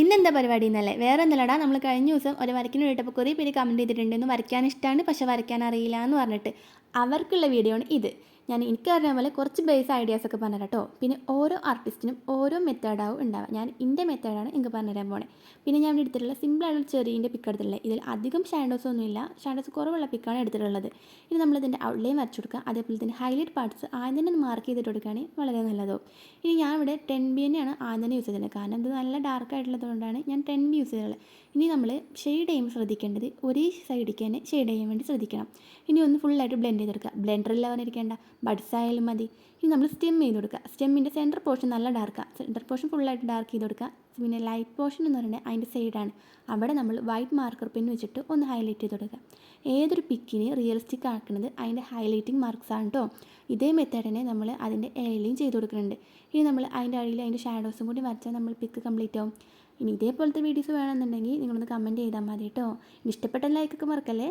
ഇന്നെന്താ പരിപാടി എന്നല്ലേ വേറെ എന്തല്ലടാ നമ്മൾ കഴിഞ്ഞ ദിവസം ഒരു വരയ്ക്കിന് വേണ്ടിയപ്പോൾ കുറേ പേര് കമന്റ് ചെയ്തിട്ടുണ്ടെന്ന് വരയ്ക്കാൻ ഇഷ്ടമാണ് പക്ഷെ വരയ്ക്കാൻ അറിയില്ല എന്ന് പറഞ്ഞിട്ട്. അവർക്കുള്ള വീഡിയോ ആണ് ഇത്. ഞാൻ എനിക്കറിയാൻ പോലെ കുറച്ച് ബേസ് ഐഡിയാസ് ഒക്കെ പറഞ്ഞു കേട്ടോ പിന്നെ ഓരോ ആർട്ടിസ്റ്റിനും ഓരോ മെത്തേഡാവും ഉണ്ടാവുക. ഞാൻ എന്റെ മെത്തേഡാണ് എനിക്ക് പറഞ്ഞുതരാൻ പോണേ. പിന്നെ ഞാൻ എടുത്തിട്ടുള്ള സിമ്പിളായിട്ടുള്ള ചെറിയന്റെ പിക്ക് എടുത്തിട്ടുള്ളത്. ഇതിൽ അധികം ഷാഡോസ് ഒന്നുമില്ല ഷാഡോസ് കുറവുള്ള പിക്കാണ് എടുത്തിട്ടുള്ളത്. ഇനി നമ്മൾ ഇതിന്റെ ഔട്ട്ലൈൻ വരച്ചു കൊടുക്കുക. അതേപോലെ തന്നെ ഹൈലൈറ്റ് പാർട്സ് ആദ്യം തന്നെ മാർക്ക് ചെയ്തിട്ട് കൊടുക്കുകയാണെങ്കിൽ വളരെ നല്ലതോ ഇനി ഞാൻ ഇവിടെ ടെൻ ബി തന്നെയാണ് ആദ്യം തന്നെ യൂസ് ചെയ്തിട്ടുള്ളത് കാരണം ഇത് നല്ല ഡാർക്ക് ആയിട്ടുള്ളത് കൊണ്ടാണ് ഞാൻ ടെൻ ബി യൂസ് ചെയ്തിട്ടുള്ളത് ഇനി നമ്മൾ ഷെയ്ഡ് ചെയ്യുമ്പോൾ ശ്രദ്ധിക്കേണ്ടത് ഒരേ സൈഡിലേക്ക് തന്നെ ഷെയ്ഡ് ചെയ്യാൻ വേണ്ടി ശ്രദ്ധിക്കണം. ഇനി ഒന്ന് ഫുള്ളായിട്ട് ബ്ലെൻഡ് ചെയ്തെടുക്കുക. ബ്ലെൻഡറിൽ അവനിരിക്കേണ്ട ബഡ്സ് ആയാലും മതി. ഇനി നമ്മൾ സ്റ്റെം ചെയ്ത് കൊടുക്കുക സ്റ്റെമ്മിന്റെ സെന്റർ പോർഷൻ നല്ല ഡാർക്കാണ് സെന്റർ പോർഷൻ ഫുള്ളായിട്ട് ഡാർക്ക് ചെയ്ത് കൊടുക്കുക പിന്നെ ലൈറ്റ് പോർഷൻ എന്ന് പറയുന്നത് അതിന്റെ സൈഡാണ് അവിടെ നമ്മൾ വൈറ്റ് മാർക്കർ പെൻ വെച്ചിട്ട് ഒന്ന് ഹൈലൈറ്റ് ചെയ്ത് കൊടുക്കുക ഏതൊരു പിക്കിനെ റിയലിസ്റ്റിക് ആക്കുന്നത് അതിന്റെ ഹൈലൈറ്റിംഗ് മാർക്സ് ആണ് കേട്ടോ ഇതേ മെത്തേഡിനെ നമ്മൾ അതിന്റെ എയിലിംഗ് ചെയ്ത് കൊടുക്കുന്നുണ്ട് ഇനി നമ്മൾ അതിന്റെ അടിയിൽ അതിന്റെ ഷാഡോസും കൂടി വരച്ചാൽ നമ്മൾ പിക്ക് കംപ്ലീറ്റ് ആവും. ഇനി ഇതേപോലത്തെ വീഡിയോസ് വേണമെന്നുണ്ടെങ്കിൽ നിങ്ങളൊന്ന് കമന്റ് ചെയ്താൽ മതി കേട്ടോ ഇഷ്ടപ്പെട്ട ലൈക്കൊക്കെ മറക്കല്ലേ?